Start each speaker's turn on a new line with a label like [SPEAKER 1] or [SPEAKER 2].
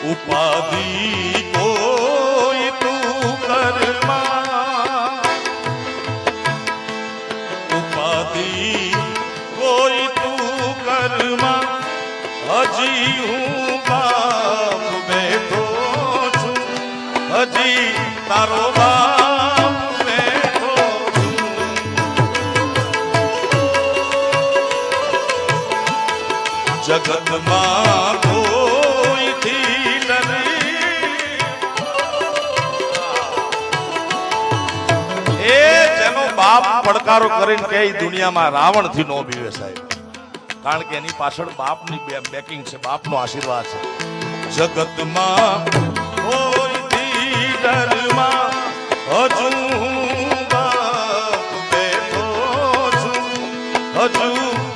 [SPEAKER 1] ઉપાધિ કોઈ તું કરમાં ઉપાધિ કોઈ તું કરમાં હજી હું બાપ છું હજી તારો બાપ જગતમાં પડકારો કરીને કે દુનિયામાં રાવણથી નો પીવે સાહેબ. કારણ કે એની પાછળ બાપની બેકિંગ છે, બાપનો આશીર્વાદ છે. જગતમાં કોઈ હજુ હજુ